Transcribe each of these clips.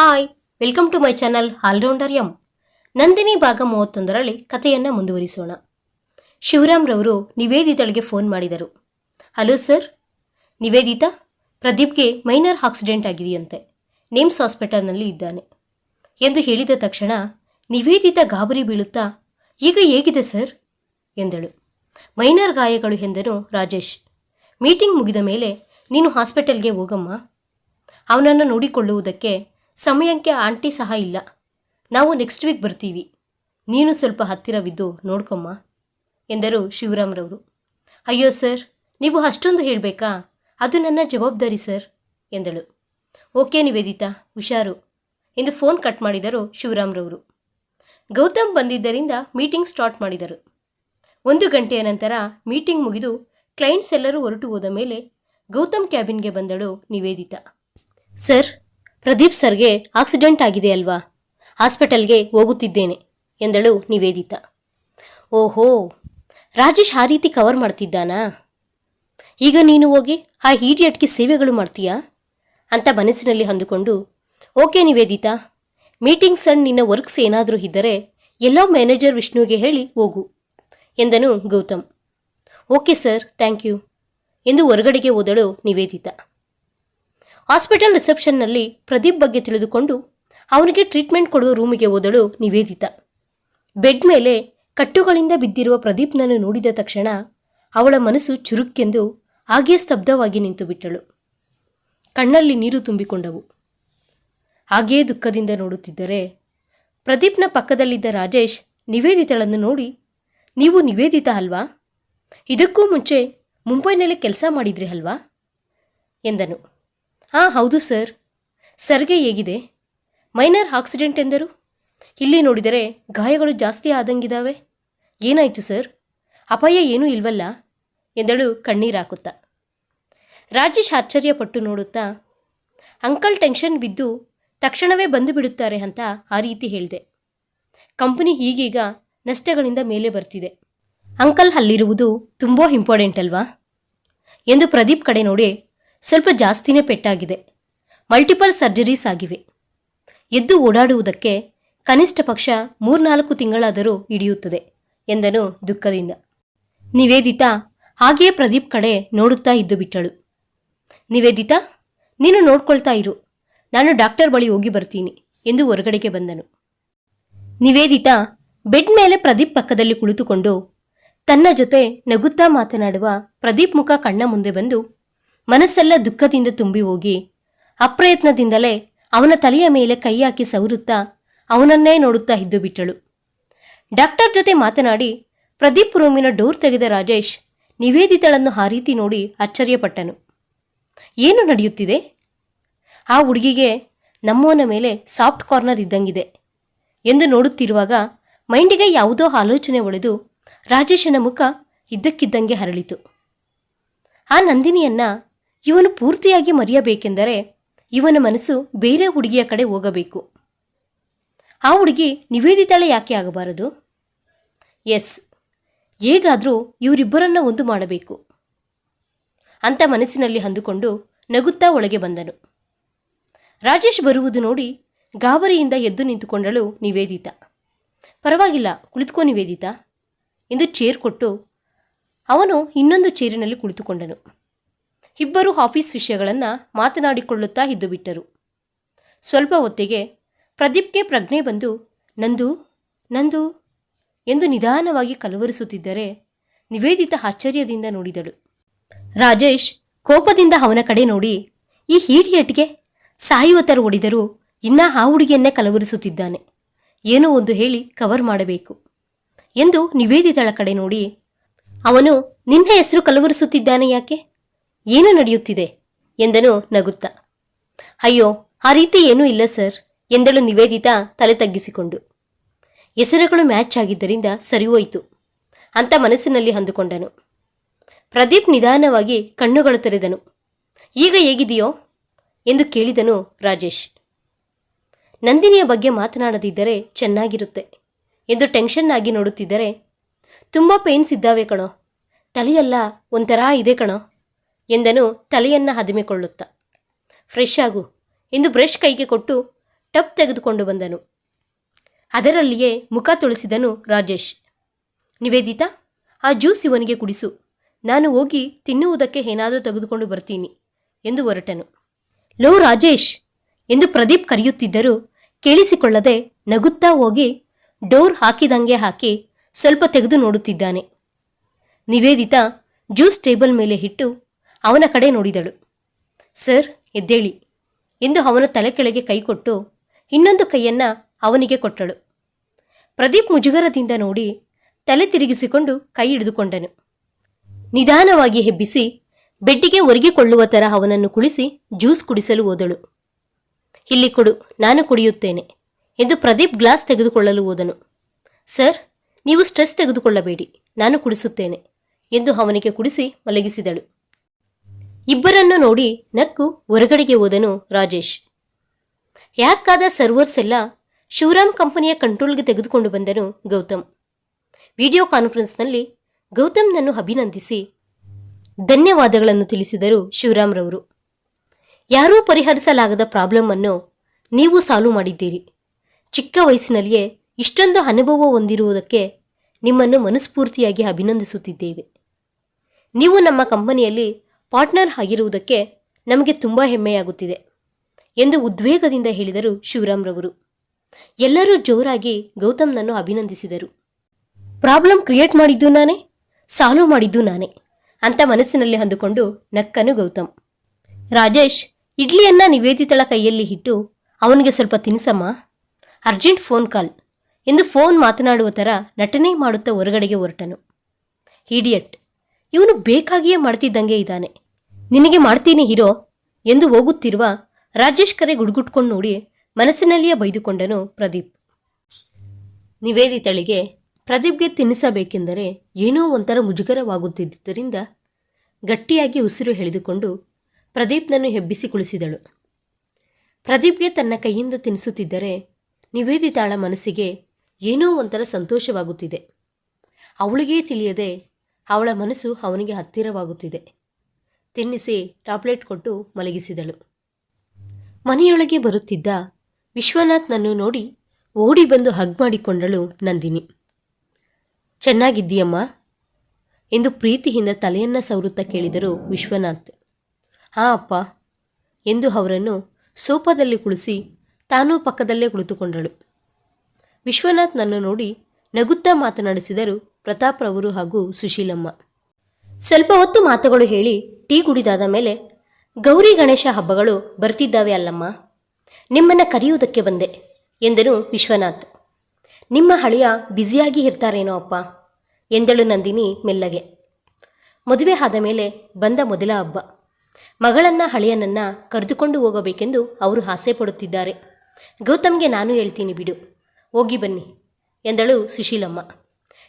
Hi, welcome to my channel allrounder M. Nandini ಭಾಗ ಮೂವತ್ತೊಂದರಲ್ಲಿ ಕಥೆಯನ್ನು ಮುಂದುವರಿಸೋಣ. ಶಿವರಾಮ್ರವರು ನಿವೇದಿತಳಿಗೆ ಫೋನ್ ಮಾಡಿದರು. Hello sir. ನಿವೇದಿತಾ, ಪ್ರದೀಪ್ಗೆ ಮೈನರ್ ಆಕ್ಸಿಡೆಂಟ್ ಆಗಿದೆಯಂತೆ. ನೇಮ್ಸ್ ಹಾಸ್ಪಿಟಲ್ನಲ್ಲಿ ಇದ್ದಾನೆ. ಎಂದು ಹೇಳಿದ ತಕ್ಷಣ, ನಿವೇದಿತ ಗಾಬರಿ ಬೀಳುತ್ತಾ, ಈಗ ಹೇಗಿದೆ ಸರ್? ಎಂದಳು. ಮೈನರ್ ಗಾಯಗಳು ಎಂದನು ರಾಜೇಶ್. ಮೀಟಿಂಗ್ ಮುಗಿದ ಮೇಲೆ, ನೀನು ಹಾಸ್ಪಿಟಲ್ಗೆ ಹೋಗಮ್ಮ. ಅವನನ್ನು ನೋಡಿಕೊಳ್ಳುವುದಕ್ಕೆ ಸಮಯಕ್ಕೆ ಆಂಟಿ ಸಹ ಇಲ್ಲ. ನಾವು ನೆಕ್ಸ್ಟ್ ವೀಕ್ ಬರ್ತೀವಿ. ನೀನು ಸ್ವಲ್ಪ ಹತ್ತಿರವಿದ್ದು ನೋಡ್ಕೊಮ್ಮ, ಎಂದರು ಶಿವರಾಮ್ರವರು. ಅಯ್ಯೋ ಸರ್ ನೀವು ಅಷ್ಟೊಂದು ಹೇಳಬೇಕಾ? ಅದು ನನ್ನ ಜವಾಬ್ದಾರಿ ಸರ್ ಎಂದಳು. ಓಕೆ ನಿವೇದಿತಾ, ಹುಷಾರು, ಎಂದು ಫೋನ್ ಕಟ್ ಮಾಡಿದರು ಶಿವರಾಮ್ರವರು. ಗೌತಮ್ ಬಂದಿದ್ದರಿಂದ ಮೀಟಿಂಗ್ ಸ್ಟಾರ್ಟ್ ಮಾಡಿದರು. ಒಂದು ಗಂಟೆಯ ನಂತರ ಮೀಟಿಂಗ್ ಮುಗಿದು ಕ್ಲೈಂಟ್ಸ್ ಎಲ್ಲರೂ ಹೊರಟು ಹೋದ ಮೇಲೆ ಗೌತಮ್ ಕ್ಯಾಬಿನ್ಗೆ ಬಂದಳು ನಿವೇದಿತಾ. ಸರ್ ಪ್ರದೀಪ್ ಸರ್ಗೆ ಆಕ್ಸಿಡೆಂಟ್ ಆಗಿದೆ ಅಲ್ವಾ? ಹಾಸ್ಪಿಟಲ್ಗೆ ಹೋಗುತ್ತಿದ್ದೇನೆ, ಎಂದಳು ನಿವೇದಿತಾ. ಓಹೋ, ರಾಜೇಶ್ ಆ ರೀತಿ ಕವರ್ ಮಾಡ್ತಿದ್ದಾನಾ? ಈಗ ನೀನು ಹೋಗಿ ಆ ಹೀಡಿಯಟ್ಗೆ ಸೇವೆಗಳು ಮಾಡ್ತೀಯಾ? ಅಂತ ಮನಸ್ಸಿನಲ್ಲಿ ಅಂದುಕೊಂಡು, ಓಕೆ ನಿವೇದಿತಾ ಮೀಟಿಂಗ್ ಅಂಡ್ ನಿನ್ನ ವರ್ಕ್ಸ್ ಏನಾದರೂ ಇದ್ದರೆ ಎಲ್ಲೋ ಮ್ಯಾನೇಜರ್ ವಿಷ್ಣುವಿಗೆ ಹೇಳಿ ಹೋಗು, ಎಂದನು Gautam. Okay sir thank you ಎಂದು ಹೊರಗಡೆಗೆ ಹೋದಳು ನಿವೇದಿತಾ. ಹಾಸ್ಪಿಟಲ್ ರಿಸೆಪ್ಷನ್ನಲ್ಲಿ ಪ್ರದೀಪ್ ಬಗ್ಗೆ ತಿಳಿದುಕೊಂಡು, ಅವನಿಗೆ ಟ್ರೀಟ್ಮೆಂಟ್ ಕೊಡುವ ರೂಮಿಗೆ ಓದಲು ನಿವೇದಿತ. ಬೆಡ್ ಮೇಲೆ ಕಟ್ಟುಗಳಿಂದ ಬಿದ್ದಿರುವ ಪ್ರದೀಪ್ನನ್ನು ನೋಡಿದ ತಕ್ಷಣ ಅವಳ ಮನಸ್ಸು ಚುರುಕ್ಕೆಂದು ಹಾಗೆಯೇ ಸ್ತಬ್ಧವಾಗಿ ನಿಂತು ಬಿಟ್ಟಳು ಕಣ್ಣಲ್ಲಿ ನೀರು ತುಂಬಿಕೊಂಡವು. ಹಾಗೆಯೇ ದುಃಖದಿಂದ ನೋಡುತ್ತಿದ್ದರೆ ಪ್ರದೀಪ್ನ ಪಕ್ಕದಲ್ಲಿದ್ದ ರಾಜೇಶ್ ನಿವೇದಿತಳನ್ನು ನೋಡಿ, ನೀವು ನಿವೇದಿತ ಅಲ್ವಾ? ಇದಕ್ಕೂ ಮುಂಚೆ ಮುಂಬೈನಲ್ಲಿ ಕೆಲಸ ಮಾಡಿದ್ರಿ ಅಲ್ವಾ? ಎಂದನು. ಹಾಂ, ಹೌದು ಸರ್. ಸರ್ಗೆ ಹೇಗಿದೆ? ಮೈನರ್ ಆಕ್ಸಿಡೆಂಟ್ ಎಂದರು. ಇಲ್ಲಿ ನೋಡಿದರೆ ಗಾಯಗಳು ಜಾಸ್ತಿ ಆದಂಗಿದ್ದಾವೆ. ಏನಾಯಿತು ಸರ್? ಅಪಾಯ ಏನೂ ಇಲ್ವಲ್ಲ? ಎಂದಳು ಕಣ್ಣೀರಾಕುತ್ತಾ ರಾಜೇಶ್ ಆಶ್ಚರ್ಯಪಟ್ಟು ನೋಡುತ್ತಾ, ಅಂಕಲ್ ಟೆನ್ಷನ್ ಬಿದ್ದು ತಕ್ಷಣವೇ ಬಂದು ಬಿಡುತ್ತಾರೆ ಅಂತ ಆ ರೀತಿ ಹೇಳಿದೆ. ಕಂಪನಿ ಈಗೀಗ ನಷ್ಟಗಳಿಂದ ಮೇಲೆ ಬರ್ತಿದೆ. ಅಂಕಲ್ ಅಲ್ಲಿರುವುದು ತುಂಬ ಇಂಪಾರ್ಟೆಂಟ್ ಅಲ್ವಾ? ಎಂದು ಪ್ರದೀಪ್ ಕಡೆ ನೋಡಿ ಸ್ವಲ್ಪ ಜಾಸ್ತಿನೇ ಪೆಟ್ಟಾಗಿದೆ. ಮಲ್ಟಿಪಲ್ ಸರ್ಜರೀಸ್ ಆಗಿವೆ. ಎದ್ದು ಓಡಾಡುವುದಕ್ಕೆ ಕನಿಷ್ಠ ಪಕ್ಷ ಮೂರ್ನಾಲ್ಕು ತಿಂಗಳಾದರೂ ಹಿಡಿಯುತ್ತದೆ ಎಂದನು ದುಃಖದಿಂದ. ನಿವೇದಿತಾ ಹಾಗೆಯೇ ಪ್ರದೀಪ್ ಕಡೆ ನೋಡುತ್ತಾ ಇದ್ದು ಬಿಟ್ಟಳು. ನಿವೇದಿತಾ, ನೀನು ನೋಡ್ಕೊಳ್ತಾ ಇರು. ನಾನು ಡಾಕ್ಟರ್ ಬಳಿ ಹೋಗಿ ಬರ್ತೀನಿ ಎಂದು ಹೊರಗಡೆಗೆ ಬಂದನು. ನಿವೇದಿತಾ ಬೆಡ್ ಮೇಲೆ ಪ್ರದೀಪ್ ಪಕ್ಕದಲ್ಲಿ ಕುಳಿತುಕೊಂಡು ತನ್ನ ಜೊತೆ ನಗುತ್ತಾ ಮಾತನಾಡುವ ಪ್ರದೀಪ್ ಮುಖ ಕಣ್ಣ ಮುಂದೆ ಬಂದು ಮನಸ್ಸೆಲ್ಲ ದುಃಖದಿಂದ ತುಂಬಿ ಹೋಗಿ ಅಪ್ರಯತ್ನದಿಂದಲೇ ಅವನ ತಲೆಯ ಮೇಲೆ ಕೈ ಹಾಕಿ ಸವರುತ್ತಾ ಅವನನ್ನೇ ನೋಡುತ್ತಾ ಇದ್ದು ಬಿಟ್ಟಳು. ಡಾಕ್ಟರ್ ಜೊತೆ ಮಾತನಾಡಿ, ಪ್ರದೀಪ್ ರೂಮಿನ ಡೋರ್ ತೆಗೆದ ರಾಜೇಶ್ ನಿವೇದಿತಳನ್ನು ಆ ರೀತಿ ನೋಡಿ ಆಶ್ಚರ್ಯಪಟ್ಟನು. ಏನು ನಡೆಯುತ್ತಿದೆ? ಆ ಹುಡುಗಿಗೆ ನಮ್ಮವನ ಮೇಲೆ ಸಾಫ್ಟ್ ಕಾರ್ನರ್ ಇದ್ದಂಗಿದೆ ಎಂದು ನೋಡುತ್ತಿರುವಾಗ ಮೈಂಡಿಗೆ ಯಾವುದೋ ಆಲೋಚನೆ ಒಡೆದು ರಾಜೇಶನ ಮುಖ ಇದ್ದಕ್ಕಿದ್ದಂಗೆ ಹರಳಿತು. ಆ ನಂದಿನಿಯನ್ನ ಇವನು ಪೂರ್ತಿಯಾಗಿ ಮರೆಯಬೇಕೆಂದರೆ ಇವನ ಮನಸ್ಸು ಬೇರೆ ಹುಡುಗಿಯ ಕಡೆ ಹೋಗಬೇಕು. ಆ ಹುಡುಗಿ ನಿವೇದಿತಾಳೆ ಯಾಕೆ ಆಗಬಾರದು? ಎಸ್, ಹೇಗಾದರೂ ಇವರಿಬ್ಬರನ್ನ ಒಂದು ಮಾಡಬೇಕು. ಅಂತ ಮನಸ್ಸಿನಲ್ಲಿ ಅಂದುಕೊಂಡು ನಗುತ್ತಾ ಒಳಗೆ ಬಂದನು. ರಾಜೇಶ್ ಬರುವುದು ನೋಡಿ ಗಾಬರಿಯಿಂದ ಎದ್ದು ನಿಂತುಕೊಂಡಳು ನಿವೇದಿತಾ. ಪರವಾಗಿಲ್ಲ, ಕುಳಿತುಕೋ ನಿವೇದಿತಾ. ಎಂದು ಚೇರ್ ಕೊಟ್ಟು ಅವನು ಇನ್ನೊಂದು ಚೇರಿನಲ್ಲಿ ಕುಳಿತುಕೊಂಡನು. ಇಬ್ಬರು ಆಫೀಸ್ ವಿಷಯಗಳನ್ನು ಮಾತನಾಡಿಕೊಳ್ಳುತ್ತಾ ಇದ್ದುಬಿಟ್ಟರು ಸ್ವಲ್ಪ ಹೊತ್ತಿಗೆ ಪ್ರದೀಪ್ಗೆ ಪ್ರಜ್ಞೆ ಬಂದು, ನಂದು ನಂದು ಎಂದು ನಿಧಾನವಾಗಿ ಕಲವರಿಸುತ್ತಿದ್ದರೆ ನಿವೇದಿತ ಆಶ್ಚರ್ಯದಿಂದ ನೋಡಿದಳು. ರಾಜೇಶ್ ಕೋಪದಿಂದ ಅವನ ಕಡೆ ನೋಡಿ, ಈ ಹೀಡಿಯಟ್ಗೆ ಸಾಯುವ ಥರ ಓಡಿದರೂ ಇನ್ನ ಆ ಹುಡುಗಿಯನ್ನೇ ಕಲವರಿಸುತ್ತಿದ್ದಾನೆ. ಏನೋ ಒಂದು ಹೇಳಿ ಕವರ್ ಮಾಡಬೇಕು ಎಂದು ನಿವೇದಿತಳ ಕಡೆ ನೋಡಿ, ಅವನು ನಿನ್ನ ಹೆಸರು ಕಲವರಿಸುತ್ತಿದ್ದಾನೆ ಯಾಕೆ? ಏನು ನಡೆಯುತ್ತಿದೆ? ಎಂದನು ನಗುತ್ತಾ. ಅಯ್ಯೋ, ಆ ರೀತಿ ಏನೂ ಇಲ್ಲ ಸರ್, ಎಂದಳು ನಿವೇದಿತಾ ತಲೆ ತಗ್ಗಿಸಿಕೊಂಡು. ಹೆಸರುಗಳು ಮ್ಯಾಚ್ ಆಗಿದ್ದರಿಂದ ಸರಿ ಹೋಯಿತು, ಅಂತ ಮನಸ್ಸಿನಲ್ಲಿ ಅಂದುಕೊಂಡನು. ಪ್ರದೀಪ್ ನಿಧಾನವಾಗಿ ಕಣ್ಣುಗಳು ತೆರೆದನು. ಈಗ ಹೇಗಿದೆಯೋ ಎಂದು ಕೇಳಿದನು ರಾಜೇಶ್. ನಂದಿನಿಯ ಬಗ್ಗೆ ಮಾತನಾಡದಿದ್ದರೆ ಚೆನ್ನಾಗಿರುತ್ತೆ, ಎಂದು ಟೆನ್ಷನ್ ಆಗಿ ನೋಡುತ್ತಿದ್ದರೆ. ತುಂಬ ಪೇನ್ಸ್ ಇದ್ದಾವೆ ಕಣೋ, ತಲೆಯೆಲ್ಲ ಒಂಥರ ಇದೆ ಕಣೋ. ಎಂದನು ತಲೆಯನ್ನು ಹದಿಮೆಕೊಳ್ಳುತ್ತಾ. ಫ್ರೆಶ್ ಆಗು. ಎಂದು ಬ್ರಷ್ ಕೈಗೆ ಕೊಟ್ಟು ಟಪ್ ತೆಗೆದುಕೊಂಡು ಬಂದನು. ಅದರಲ್ಲಿಯೇ ಮುಖ ತೊಳೆಸಿದನು ರಾಜೇಶ್. ನಿವೇದಿತಾ, ಆ ಜ್ಯೂಸ್ ಇವನಿಗೆ ಕುಡಿಸು. ನಾನು ಹೋಗಿ ತಿನ್ನುವುದಕ್ಕೆ ಏನಾದರೂ ತೆಗೆದುಕೊಂಡು ಬರ್ತೀನಿ, ಎಂದು ಹೊರಟನು. ಲೋ ರಾಜೇಶ್, ಎಂದು ಪ್ರದೀಪ್ ಕರೆಯುತ್ತಿದ್ದರೂ ಕೇಳಿಸಿಕೊಳ್ಳದೆ ನಗುತ್ತಾ ಹೋಗಿ ಡೋರ್ ಹಾಕಿದಂಗೆ ಹಾಕಿ ಸ್ವಲ್ಪ ತೆಗೆದು ನೋಡುತ್ತಿದ್ದಾನೆ. ನಿವೇದಿತಾ ಜ್ಯೂಸ್ ಟೇಬಲ್ ಮೇಲೆ ಇಟ್ಟು ಅವನ ಕಡೆ ನೋಡಿದಳು. ಸರ್, ಎದ್ದೇಳಿ. ಎಂದು ಅವನ ತಲೆ ಕೆಳಗೆ ಕೈಕೊಟ್ಟು ಇನ್ನೊಂದು ಕೈಯನ್ನ ಅವನಿಗೆ ಕೊಟ್ಟಳು. ಪ್ರದೀಪ್ ಮುಜುಗರದಿಂದ ನೋಡಿ ತಲೆ ತಿರುಗಿಸಿಕೊಂಡು ಕೈ ಹಿಡಿದುಕೊಂಡನು. ನಿಧಾನವಾಗಿ ಹೆಬ್ಬಿಸಿ ಬೆಡ್ಡಿಗೆ ಒರಗಿಕೊಳ್ಳುವ ತರ ಅವನನ್ನು ಕುಳಿಸಿ ಜ್ಯೂಸ್ ಕುಡಿಸಲು ಹೋದಳು. ಇಲ್ಲಿ ಕೊಡು, ನಾನು ಕುಡಿಯುತ್ತೇನೆ ಎಂದು ಪ್ರದೀಪ್ ಗ್ಲಾಸ್ ತೆಗೆದುಕೊಳ್ಳಲು ಹೋದನು. ಸರ್, ನೀವು ಸ್ಟ್ರೆಸ್ ತೆಗೆದುಕೊಳ್ಳಬೇಡಿ, ನಾನು ಕುಡಿಸುತ್ತೇನೆ ಎಂದು ಅವನಿಗೆ ಕುಡಿಸಿ ಮಲಗಿಸಿದಳು. ಇಬ್ಬರನ್ನು ನೋಡಿ ನಕ್ಕು ಹೊರಗಡೆಗೆ ಹೋದನು ರಾಜೇಶ್. ಯಾಕಾದ ಸರ್ವರ್ಸ್ ಎಲ್ಲ ಶಿವರಾಮ್ ಕಂಪನಿಯ ಕಂಟ್ರೋಲ್ಗೆ ತೆಗೆದುಕೊಂಡು ಬಂದನು ಗೌತಮ್. ವಿಡಿಯೋ ಕಾನ್ಫರೆನ್ಸ್ನಲ್ಲಿ ಗೌತಮ್ನನ್ನು ಅಭಿನಂದಿಸಿ ಧನ್ಯವಾದಗಳನ್ನು ತಿಳಿಸಿದರು ಶಿವರಾಮ್ರವರು. ಯಾರೂ ಪರಿಹರಿಸಲಾಗದ ಪ್ರಾಬ್ಲಮ್ ಅನ್ನು ನೀವು ಸಾಲ್ವ್ ಮಾಡಿದ್ದೀರಿ. ಚಿಕ್ಕ ವಯಸ್ಸಿನಲ್ಲಿಯೇ ಇಷ್ಟೊಂದು ಅನುಭವ ಹೊಂದಿರುವುದಕ್ಕೆ ನಿಮ್ಮನ್ನು ಮನಸ್ಫೂರ್ತಿಯಾಗಿ ಅಭಿನಂದಿಸುತ್ತಿದ್ದೇವೆ. ನೀವು ನಮ್ಮ ಕಂಪನಿಯಲ್ಲಿ ಪಾರ್ಟ್ನರ್ ಆಗಿರುವುದಕ್ಕೆ ನಮಗೆ ತುಂಬ ಹೆಮ್ಮೆಯಾಗುತ್ತಿದೆ ಎಂದು ಉದ್ವೇಗದಿಂದ ಹೇಳಿದರು ಶಿವರಾಮ್ರವರು. ಎಲ್ಲರೂ ಜೋರಾಗಿ ಗೌತಮ್ನನ್ನು ಅಭಿನಂದಿಸಿದರು. ಪ್ರಾಬ್ಲಮ್ ಕ್ರಿಯೇಟ್ ಮಾಡಿದ್ದು ನಾನೇ, ಸಾಲ್ವ್ ಮಾಡಿದ್ದು ನಾನೇ, ಅಂತ ಮನಸ್ಸಿನಲ್ಲಿ ಅಂದುಕೊಂಡು ನಕ್ಕನು ಗೌತಮ್. ರಾಜೇಶ್, ಇಡ್ಲಿಯನ್ನ ನಿವೇದಿತಳ ಕೈಯಲ್ಲಿ ಇಟ್ಟು ಅವನಿಗೆ ಸ್ವಲ್ಪ ತಿನ್ಸಮ್ಮ ಅರ್ಜೆಂಟ್ ಫೋನ್ ಕಾಲ್, ಎಂದು ಫೋನ್ ಮಾತನಾಡುವ ಥರ ನಟನೆ ಮಾಡುತ್ತಾ ಹೊರಗಡೆಗೆ ಹೊರಟನು. ಇಡಿಯಟ್ ಇವನು ಬೇಕಾಗಿಯೇ ಮಾಡ್ತಿದ್ದಂಗೆ ಇದ್ದಾನೆ. ನಿನಗೆ ಮಾಡ್ತೀನಿ ಹೀರೋ ಎಂದು ಹೋಗುತ್ತಿರುವ ರಾಜೇಶ್ ಕರೆ ಗುಡ್ಗುಟ್ಕೊಂಡು ನೋಡಿ ಮನಸ್ಸಿನಲ್ಲಿಯೇ ಬೈದುಕೊಂಡನು ಪ್ರದೀಪ್. ನಿವೇದಿತಳಿಗೆ ಪ್ರದೀಪ್ಗೆ ತಿನ್ನಿಸಬೇಕೆಂದರೆ ಏನೋ ಒಂಥರ ಮುಜುಗರವಾಗುತ್ತಿದ್ದರಿಂದ ಗಟ್ಟಿಯಾಗಿ ಉಸಿರು ಎಳೆದುಕೊಂಡು ಪ್ರದೀಪ್ನನ್ನು ಹೆಬ್ಬಿಸಿ ಕುಳಿಸಿದಳು. ಪ್ರದೀಪ್ಗೆ ತನ್ನ ಕೈಯಿಂದ ತಿನ್ನಿಸುತ್ತಿದ್ದರೆ ನಿವೇದಿತಾಳ ಮನಸ್ಸಿಗೆ ಏನೋ ಒಂಥರ ಸಂತೋಷವಾಗುತ್ತಿದೆ. ಅವಳಿಗೇ ತಿಳಿಯದೆ ಅವಳ ಮನಸ್ಸು ಅವನಿಗೆ ಹತ್ತಿರವಾಗುತ್ತಿದೆ. ತಿನ್ನಿಸಿ, ಟಾಬ್ಲೆಟ್ ಕೊಟ್ಟು ಮಲಗಿಸಿದಳು. ಮನೆಯೊಳಗೆ ಬರುತ್ತಿದ್ದ ವಿಶ್ವನಾಥ್ನನ್ನು ನೋಡಿ ಓಡಿ ಬಂದು ಹಗ್ ಮಾಡಿಕೊಂಡಳು ನಂದಿನಿ. ಚೆನ್ನಾಗಿದ್ದೀಯಮ್ಮ. ಎಂದು ಪ್ರೀತಿಯಿಂದ ತಲೆಯನ್ನ ಸವರುತ್ತಾ ಕೇಳಿದರು ವಿಶ್ವನಾಥ್. ಹಾ ಅಪ್ಪ. ಎಂದು ಅವರನ್ನು ಸೋಫಾದಲ್ಲಿ ಕುಳಿಸಿ ತಾನೂ ಪಕ್ಕದಲ್ಲೇ ಕುಳಿತುಕೊಂಡಳು. ವಿಶ್ವನಾಥ್ ನನ್ನ ನೋಡಿ ನಗುತ್ತಾ ಮಾತನಾಡಿಸಿದರು ಪ್ರತಾಪ್ರವರು ಹಾಗೂ ಸುಶೀಲಮ್ಮ. ಸ್ವಲ್ಪ ಹೊತ್ತು ಮಾತುಗಳು ಹೇಳಿ ಟೀ ಕುಡಿದಾದ ಮೇಲೆ, ಗೌರಿ ಗಣೇಶ ಹಬ್ಬಗಳು ಬರ್ತಿದ್ದಾವೆ ಅಲ್ಲಮ್ಮ. ನಿಮ್ಮನ್ನು ಕರೆಯುವುದಕ್ಕೆ ಬಂದೆ ಎಂದನು ವಿಶ್ವನಾಥ್. ನಿಮ್ಮ ಹಳೆಯ ಬ್ಯುಸಿಯಾಗಿ ಇರ್ತಾರೇನೋ ಅಪ್ಪ ಎಂದಳು ನಂದಿನಿ ಮೆಲ್ಲಗೆ. ಮದುವೆ ಆದ ಮೇಲೆ ಬಂದ ಮೊದಲ ಹಬ್ಬ. ಮಗಳನ್ನ ಹಳೆಯನನ್ನ ಕರೆದುಕೊಂಡು ಹೋಗಬೇಕೆಂದು ಅವರು ಆಸೆ ಪಡುತ್ತಿದ್ದಾರೆ. ಗೌತಮ್ಗೆ ನಾನು ಹೇಳ್ತೀನಿ ಬಿಡು, ಹೋಗಿ ಬನ್ನಿ ಎಂದಳು ಸುಶೀಲಮ್ಮ.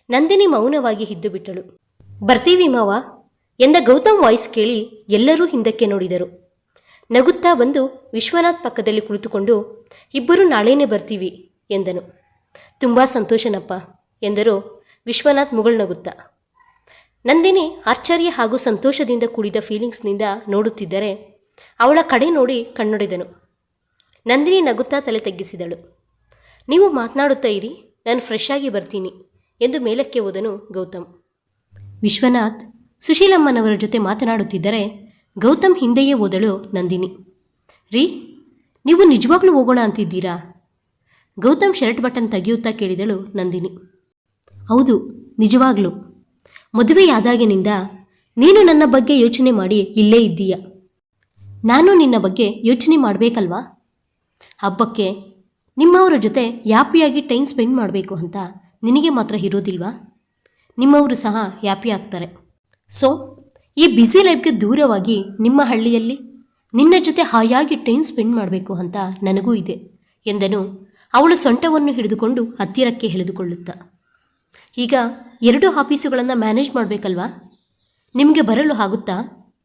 ನಂದಿನಿ ಮೌನವಾಗಿ ಹಿದ್ದುಬಿಟ್ಟಳು. ಬರ್ತೀವಿ ಮಾವ? ಎಂದ ಗೌತಮ್ ವಾಯ್ಸ್ ಕೇಳಿ ಎಲ್ಲರೂ ಹಿಂದಕ್ಕೆ ನೋಡಿದರು. ನಗುತ್ತಾ ಬಂದು ವಿಶ್ವನಾಥ್ ಪಕ್ಕದಲ್ಲಿ ಕುಳಿತುಕೊಂಡು, ಇಬ್ಬರು ನಾಳೆನೇ ಬರ್ತೀವಿ ಎಂದನು. ತುಂಬ ಸಂತೋಷನಪ್ಪ ಎಂದರು ವಿಶ್ವನಾಥ್ ಮುಗುಳ್ನಗುತ್ತಾ ನಂದಿನಿ ಆಶ್ಚರ್ಯ ಹಾಗೂ ಸಂತೋಷದಿಂದ ಕೂಡಿದ ಫೀಲಿಂಗ್ಸ್ನಿಂದ ನೋಡುತ್ತಿದ್ದರೆ ಅವಳ ಕಡೆ ನೋಡಿ ಕಣ್ಣೊಡೆದನು. ನಂದಿನಿ ನಗುತ್ತಾ ತಲೆ ತಗ್ಗಿಸಿದಳು. ನೀವು ಮಾತನಾಡುತ್ತಾ ಇರಿ, ನಾನು ಫ್ರೆಶ್ ಆಗಿ ಬರ್ತೀನಿ. ಎಂದು ಮೇಲಕ್ಕೆ ಹೋದನು ಗೌತಮ್. ವಿಶ್ವನಾಥ್, ಸುಶೀಲಮ್ಮನವರ ಜೊತೆ ಮಾತನಾಡುತ್ತಿದ್ದರೆ ಗೌತಮ್ ಹಿಂದೆಯೇ ಓದಳು ನಂದಿನಿ. ರೀ, ನೀವು ನಿಜವಾಗ್ಲೂ ಹೋಗೋಣ ಅಂತಿದ್ದೀರಾ? ಗೌತಮ್ ಶರ್ಟ್ ಬಟನ್ ತೆಗೆಯುತ್ತಾ ಕೇಳಿದಳು ನಂದಿನಿ. ಹೌದು, ನಿಜವಾಗ್ಲೂ. ಮದುವೆಯಾದಾಗಿನಿಂದ ನೀನು ನನ್ನ ಬಗ್ಗೆ ಯೋಚನೆ ಮಾಡಿ ಇಲ್ಲೇ ಇದ್ದೀಯ? ನಾನು ನಿನ್ನ ಬಗ್ಗೆ ಯೋಚನೆ ಮಾಡಬೇಕಲ್ವಾ? ಹಬ್ಬಕ್ಕೆ ನಿಮ್ಮವರ ಜೊತೆ ಯಾಪಿಯಾಗಿ ಟೈಮ್ ಸ್ಪೆಂಡ್ ಮಾಡಬೇಕು ಅಂತ ನಿನಗೆ ಮಾತ್ರ ಇರೋದಿಲ್ವಾ? ನಿಮ್ಮವರು ಸಹ ಹ್ಯಾಪಿ ಆಗ್ತಾರೆ. ಸೊ ಈ ಬ್ಯುಸಿ ಲೈಫ್ಗೆ ದೂರವಾಗಿ ನಿಮ್ಮ ಹಳ್ಳಿಯಲ್ಲಿ ನಿನ್ನ ಜೊತೆ ಹಾಯಾಗಿ ಟೈಮ್ ಸ್ಪೆಂಡ್ ಮಾಡಬೇಕು ಅಂತ ನನಗೂ ಇದೆ ಎಂದನು ಅವಳು ಸೊಂಟವನ್ನು ಹಿಡಿದುಕೊಂಡು ಹತ್ತಿರಕ್ಕೆ ಎಳೆದುಕೊಳ್ಳುತ್ತಾ. ಈಗ ಎರಡು ಆಫೀಸುಗಳನ್ನು ಮ್ಯಾನೇಜ್ ಮಾಡಬೇಕಲ್ವಾ? ನಿಮಗೆ ಬರಲು ಆಗುತ್ತಾ?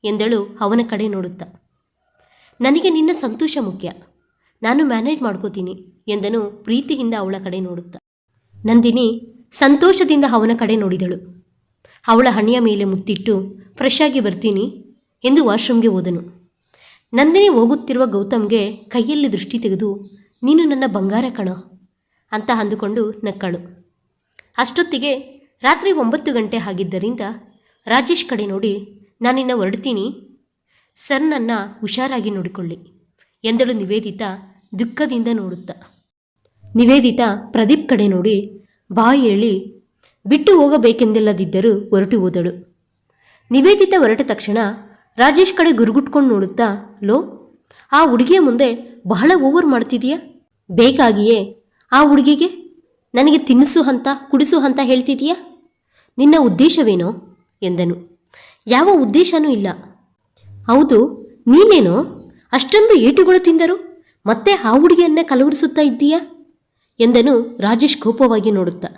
ಎಂದಳು ಅವನ ಕಡೆ ನೋಡುತ್ತಾ. ನನಗೆ ನಿನ್ನ ಸಂತೋಷ ಮುಖ್ಯ. ನಾನು ಮ್ಯಾನೇಜ್ ಮಾಡ್ಕೋತೀನಿ ಎಂದನು ಪ್ರೀತಿಯಿಂದ ಅವಳ ಕಡೆ ನೋಡುತ್ತಾ. ನಂದಿನಿ ಸಂತೋಷದಿಂದ ಅವನ ಕಡೆ ನೋಡಿದಳು. ಅವಳ ಹಣೆಯ ಮೇಲೆ ಮುತ್ತಿಟ್ಟು, ಫ್ರೆಶ್ ಆಗಿ ಬರ್ತೀನಿ ಎಂದು ವಾಶ್ರೂಮ್ಗೆ ಹೋದನು. ನಂದಿನಿ ಹೋಗುತ್ತಿರುವ ಗೌತಮ್ಗೆ ಕೈಯಲ್ಲಿ ದೃಷ್ಟಿ ತೆಗೆದು, ನೀನು ನನ್ನ ಬಂಗಾರ ಕಣೋ ಅಂತ ಅಂದುಕೊಂಡು ನಕ್ಕಳು. ಅಷ್ಟೊತ್ತಿಗೆ ರಾತ್ರಿ ಒಂಬತ್ತು ಗಂಟೆ ಆಗಿದ್ದರಿಂದ ರಾಜೇಶ್ ಕಡೆ ನೋಡಿ, ನಾನಿನ್ನ ಹೊರಡ್ತೀನಿ. ಸರ್ ನನ್ನ ಹುಷಾರಾಗಿ ನೋಡಿಕೊಳ್ಳಿ ಎಂದಳು ನಿವೇದಿತ ದುಃಖದಿಂದ ನೋಡುತ್ತಾ. ನಿವೇದಿತಾ ಪ್ರದೀಪ್ ಕಡೆ ನೋಡಿ ಬಾಯಿ ಹೇಳಿ ಬಿಟ್ಟು ಹೋಗಬೇಕೆಂದಿಲ್ಲದಿದ್ದರೂ ಹೊರಟು ಹೋದಳು. ನಿವೇದಿತ ಹೊರಟ ತಕ್ಷಣ ರಾಜೇಶ್ ಕಡೆ ಗುರುಗುಟ್ಕೊಂಡು ನೋಡುತ್ತಾ, ಲೋ, ಆ ಹುಡುಗಿಯ ಮುಂದೆ ಬಹಳ ಓವರ್ ಮಾಡ್ತಿದೀಯಾ? ಬೇಕಾಗಿಯೇ. ಆ ಹುಡುಗಿಗೆ? ನನಗೆ ತಿನ್ನಿಸು ಅಂತ, ಕುಡಿಸು ಅಂತ ಹೇಳ್ತಿದೀಯಾ? ನಿನ್ನ ಉದ್ದೇಶವೇನೋ? ಎಂದನು. ಯಾವ ಉದ್ದೇಶನೂ ಇಲ್ಲ. ಹೌದು, ನೀನೇನೋ? ಅಷ್ಟೊಂದು ಏಟುಗಳು ತಿಂದರು ಮತ್ತೆ ಆ ಹುಡುಗಿಯನ್ನೇ ಕಲವರಿಸುತ್ತಾ ಇದ್ದೀಯಾ? ಎಂದನು ರಾಜೇಶ್ ಕೋಪವಾಗಿ ನೋಡುತ್ತಾ.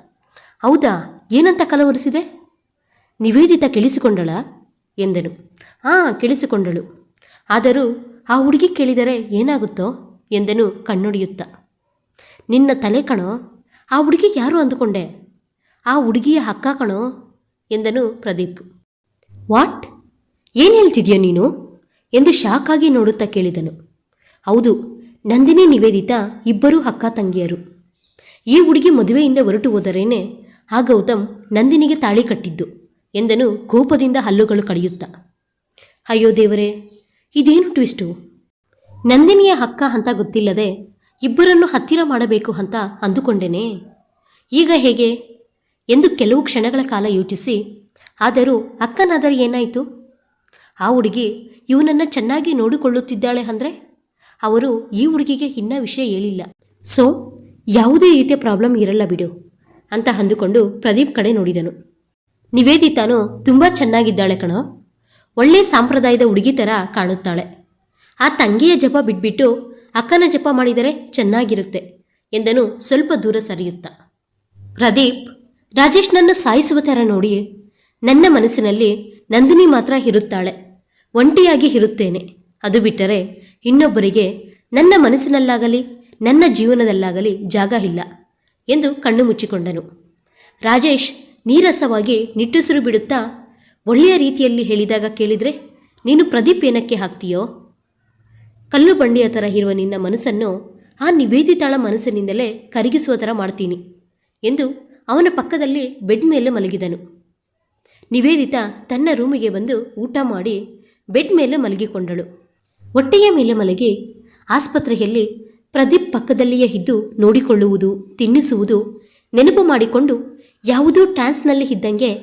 ಹೌದಾ, ಏನಂತ ಕಲವರಿಸಿದೆ? ನಿವೇದಿತ ಕೇಳಿಸಿಕೊಂಡಳ ಎಂದನು. ಹಾಂ ಕೇಳಿಸಿಕೊಂಡಳು. ಆದರೂ ಆ ಹುಡುಗಿ ಕೇಳಿದರೆ ಏನಾಗುತ್ತೋ ಎಂದನು ಕಣ್ಣೊಡಿಯುತ್ತ. ನಿನ್ನ ತಲೆ ಕಣೋ, ಆ ಹುಡುಗಿ ಯಾರು ಅಂದುಕೊಂಡೆ? ಆ ಹುಡುಗಿಯ ಹಕ್ಕ ಕಣೋ ಎಂದನು ಪ್ರದೀಪ್. ವಾಟ್? ಏನು ಹೇಳ್ತಿದೆಯೋ ನೀನು? ಎಂದು ಶಾಕಾಗಿ ನೋಡುತ್ತಾ ಕೇಳಿದನು. ಹೌದು, ನಂದಿನಿ ನಿವೇದಿತ ಇಬ್ಬರೂ ಹಕ್ಕ ತಂಗಿಯರು. ಈ ಹುಡುಗಿ ಮದುವೆಯಿಂದ ಹೊರಟು ಹೋದರೇನೆ? ಆ ಗೌತಮ್ ನಂದಿನಿಗೆ ತಾಳಿ ಕಟ್ಟಿದ್ದು ಎಂದನು ಕೋಪದಿಂದ ಹಲ್ಲುಗಳು ಕಡಿಯುತ್ತಾ. ಅಯ್ಯೋ ದೇವರೇ, ಇದೇನು ಟ್ವಿಸ್ಟು? ನಂದಿನಿಯ ಹಕ್ಕ ಅಂತ ಗೊತ್ತಿಲ್ಲದೆ ಇಬ್ಬರನ್ನು ಹತ್ತಿರ ಮಾಡಬೇಕು ಅಂತ ಅಂದುಕೊಂಡೆನೆ? ಈಗ ಹೇಗೆ? ಎಂದು ಕೆಲವು ಕ್ಷಣಗಳ ಕಾಲ ಯೋಚಿಸಿ, ಆದರೂ ಅಕ್ಕನಾದರೆ ಏನಾಯಿತು? ಆ ಹುಡುಗಿ ಇವನನ್ನು ಚೆನ್ನಾಗಿ ನೋಡಿಕೊಳ್ಳುತ್ತಿದ್ದಾಳೆ ಅಂದರೆ? ಅವರು ಈ ಹುಡುಗಿಗೆ ಇನ್ನ ವಿಷಯ ಹೇಳಿಲ್ಲ. ಸೊ ಯಾವುದೇ ರೀತಿಯ ಪ್ರಾಬ್ಲಮ್ ಇರಲ್ಲ ಬಿಡು ಅಂತ ಅಂದುಕೊಂಡು ಪ್ರದೀಪ್ ಕಡೆ ನೋಡಿದನು. ನಿವೇದಿತಾನು ತುಂಬ ಚೆನ್ನಾಗಿದ್ದಾಳೆ ಕಣೋ. ಒಳ್ಳೆ ಸಾಂಪ್ರದಾಯದ ಹುಡುಗಿ ಥರ ಕಾಣುತ್ತಾಳೆ. ಆ ತಂಗಿಯ ಜಪ ಬಿಟ್ಬಿಟ್ಟು, ಅಕ್ಕನ ಜಪ ಮಾಡಿದರೆ ಚೆನ್ನಾಗಿರುತ್ತೆ ಎಂದನು ಸ್ವಲ್ಪ ದೂರ ಸರಿಯುತ್ತ. ಪ್ರದೀಪ್ ರಾಜೇಶ್ನನ್ನು ಸಾಯಿಸುವ ಥರ ನೋಡಿ ನನ್ನ ಮನಸ್ಸಿನಲ್ಲಿ ನಂದಿನಿ ಮಾತ್ರ ಇರುತ್ತಾಳೆ. ಒಂಟಿಯಾಗಿ ಇರುತ್ತೇನೆ. ಅದು ಬಿಟ್ಟರೆ ಇನ್ನೊಬ್ಬರಿಗೆ ನನ್ನ ಮನಸ್ಸಿನಲ್ಲಾಗಲಿ ನನ್ನ ಜೀವನದಲ್ಲಾಗಲಿ ಜಾಗ ಇಲ್ಲ ಎಂದು ಕಣ್ಣು ಮುಚ್ಚಿಕೊಂಡನು. ರಾಜೇಶ್ ನೀರಸವಾಗಿ ನಿಟ್ಟುಸಿರು ಬಿಡುತ್ತಾ, ಒಳ್ಳೆಯ ರೀತಿಯಲ್ಲಿ ಹೇಳಿದಾಗ ಕೇಳಿದರೆ, ನೀನು ಪ್ರದೀಪ್ ಏನಕ್ಕೆ ಹಾಕ್ತೀಯೋ? ಕಲ್ಲು ಬಂಡಿಯ ಥರ ಇರುವ ನಿನ್ನ ಮನಸ್ಸನ್ನು ಆ ನಿವೇದಿತಾಳ ಮನಸ್ಸಿನಿಂದಲೇ ಕರಗಿಸುವ ಥರ ಮಾಡ್ತೀನಿ ಎಂದು ಅವನ ಪಕ್ಕದಲ್ಲಿ ಬೆಡ್ ಮೇಲೆ ಮಲಗಿದನು. ನಿವೇದಿತಾ ತನ್ನ ರೂಮಿಗೆ ಬಂದು ಊಟ ಮಾಡಿ ಬೆಡ್ ಮೇಲೆ ಮಲಗಿಕೊಂಡಳು. ಹೊಟ್ಟೆಯ ಮೇಲೆ ಮಲಗಿ ಆಸ್ಪತ್ರೆಯಲ್ಲಿ ಪ್ರದೀಪ್ ಪಕ್ಕದಲ್ಲಿಯೇ ಇದ್ದು ನೋಡಿಕೊಳ್ಳುವುದು, ತಿನ್ನಿಸುವುದು, ನೆನಪು ಮಾಡಿಕೊಂಡು ಯಾವುದೋ ಟ್ಯಾನ್ಸ್ನಲ್ಲಿ ಇದ್ದಂಗೆ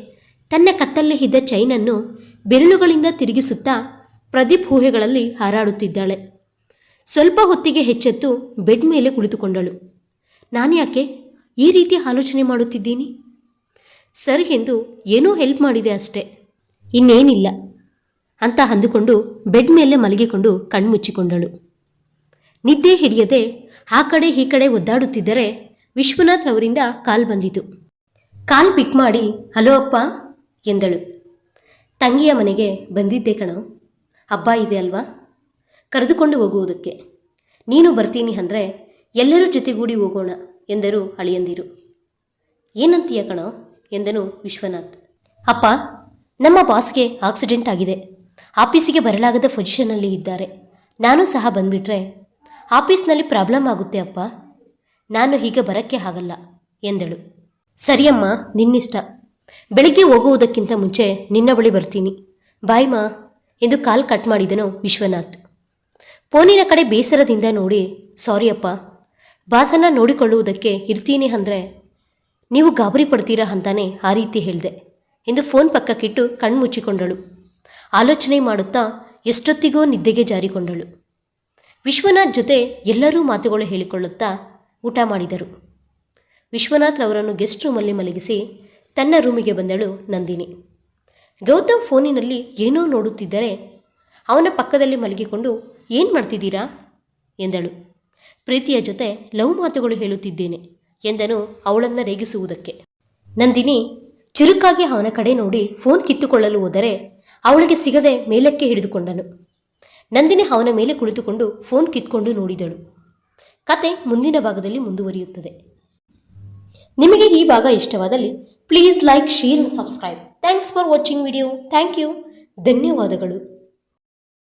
ತನ್ನ ಕತ್ತಲ್ಲೇ ಇದ್ದ ಚೈನನ್ನು ಬೆರಳುಗಳಿಂದ ತಿರುಗಿಸುತ್ತಾ ಪ್ರದೀಪ್ ಊಹೆಗಳಲ್ಲಿ ಹಾರಾಡುತ್ತಿದ್ದಾಳೆ. ಸ್ವಲ್ಪ ಹೊತ್ತಿಗೆ ಹೆಚ್ಚೆತ್ತು ಬೆಡ್ ಮೇಲೆ ಕುಳಿತುಕೊಂಡಳು. ನಾನ್ಯಾಕೆ ಈ ರೀತಿ ಆಲೋಚನೆ ಮಾಡುತ್ತಿದ್ದೀನಿ? ಸರ್ ಎಂದು ಏನೋ ಹೆಲ್ಪ್ ಮಾಡಿದೆ ಅಷ್ಟೇ. ಇನ್ನೇನಿಲ್ಲ ಅಂತ ಅಂದುಕೊಂಡು ಬೆಡ್ ಮೇಲೆ ಮಲಗಿಕೊಂಡು ಕಣ್ಮುಚ್ಚಿಕೊಂಡಳು. ನಿದ್ದೆ ಹಿಡಿಯದೆ ಆ ಕಡೆ ಈ ಕಡೆ ಒದ್ದಾಡುತ್ತಿದ್ದರೆ ವಿಶ್ವನಾಥ್ ಅವರಿಂದ ಕಾಲ್ ಬಂದಿತು. ಕಾಲ್ ಪಿಕ್ ಮಾಡಿ, ಹಲೋ ಅಪ್ಪ, ಎಂದಳು. ತಂಗಿಯ ಮನೆಗೆ ಬಂದಿದ್ದೆ ಕಣೋ. ಹಬ್ಬ ಇದೆ ಅಲ್ವಾ? ಕರೆದುಕೊಂಡು ಹೋಗುವುದಕ್ಕೆ. ನೀನು ಬರ್ತೀನಿ ಅಂದರೆ ಎಲ್ಲರೂ ಜೊತೆಗೂಡಿ ಹೋಗೋಣ, ಎಂದರು ಅಳಿಯಂದಿರು. ಏನಂತೀಯ ಕಣೋ? ಎಂದನು ವಿಶ್ವನಾಥ್. ಅಪ್ಪ, ನಮ್ಮ ಬಾಸ್ಗೆ ಆಕ್ಸಿಡೆಂಟ್ ಆಗಿದೆ. ಆಫೀಸಿಗೆ ಬರಲಾಗದ ಪೊಸಿಷನ್ನಲ್ಲಿ ಇದ್ದಾರೆ. ನಾನು ಸಹ ಬಂದ್ಬಿಟ್ರೆ ಆಫೀಸ್ನಲ್ಲಿ ಪ್ರಾಬ್ಲಮ್ ಆಗುತ್ತೆ ಅಪ್ಪ. ನಾನು ಹೀಗೆ ಬರೋಕ್ಕೆ ಆಗಲ್ಲ, ಎಂದಳು. ಸರಿಯಮ್ಮ, ನಿನ್ನಿಷ್ಟ. ಬೆಳಿಗ್ಗೆ ಹೋಗುವುದಕ್ಕಿಂತ ಮುಂಚೆ ನಿನ್ನ ಬಳಿ ಬರ್ತೀನಿ. ಬಾಯ್ ಮಾ, ಎಂದು ಕಾಲ್ ಕಟ್ ಮಾಡಿದನು ವಿಶ್ವನಾಥ್. ಫೋನಿನ ಕಡೆ ಬೇಸರದಿಂದ ನೋಡಿ, ಸಾರಿ ಅಪ್ಪ. ಬಾಸನ್ನ ನೋಡಿಕೊಳ್ಳುವುದಕ್ಕೆ ಇರ್ತೀನಿ ಅಂದರೆ, ನೀವು ಗಾಬರಿ ಪಡ್ತೀರಾ ಅಂತಾನೆ ಆ ರೀತಿ ಹೇಳಿದೆ, ಎಂದು ಫೋನ್ ಪಕ್ಕಕ್ಕಿಟ್ಟು ಕಣ್ಣು ಮುಚ್ಚಿಕೊಂಡಳು ಆಲೋಚನೆ ಮಾಡುತ್ತಾ ಎಷ್ಟೊತ್ತಿಗೋ ನಿದ್ದೆಗೆ ಜಾರಿಕೊಂಡಳು. ವಿಶ್ವನಾಥ್ ಜೊತೆ ಎಲ್ಲರೂ ಮಾತುಗಳು ಹೇಳಿಕೊಳ್ಳುತ್ತಾ ಊಟ ಮಾಡಿದರು. ವಿಶ್ವನಾಥ್ ಅವರನ್ನು ಗೆಸ್ಟ್ ರೂಮಲ್ಲಿ ಮಲಗಿಸಿ ತನ್ನ ರೂಮಿಗೆ ಬಂದಳು ನಂದಿನಿ. ಗೌತಮ್ ಫೋನಿನಲ್ಲಿ ಏನೋ ನೋಡುತ್ತಿದ್ದರೆ ಅವನ ಪಕ್ಕದಲ್ಲಿ ಮಲಗಿಕೊಂಡು, ಏನು ಮಾಡ್ತಿದ್ದೀರಾ? ಎಂದಳು. ಪ್ರೀತಿಯ ಜೊತೆ ಲವ್ ಮಾತುಗಳು ಹೇಳುತ್ತಿದ್ದೇನೆ, ಎಂದನು ಅವಳನ್ನು ರೇಗಿಸುವುದಕ್ಕೆ. ನಂದಿನಿ ಚುರುಕಾಗಿ ಅವನ ಕಡೆ ನೋಡಿ ಫೋನ್ ಕಿತ್ತುಕೊಳ್ಳಲು ಹೋದರೆ ಅವಳಿಗೆ ಸಿಗದೆ ಮೇಲಕ್ಕೆ ಹಿಡಿದುಕೊಂಡನು. ನಂದಿನಿ ಅವನ ಮೇಲೆ ಕುಳಿತುಕೊಂಡು ಫೋನ್ ಕಿತ್ಕೊಂಡು ನೋಡಿದಳು. ಕತೆ ಮುಂದಿನ ಭಾಗದಲ್ಲಿ ಮುಂದುವರಿಯುತ್ತದೆ. ನಿಮಗೆ ಈ ಭಾಗ ಇಷ್ಟವಾದಲ್ಲಿ please like share and subscribe thanks for watching video thank you ಧನ್ಯವಾದಗಳು.